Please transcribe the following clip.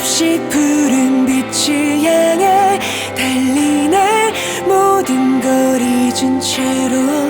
조금씩 푸른 빛을 향해 달리네. 모든 걸 잊은 채로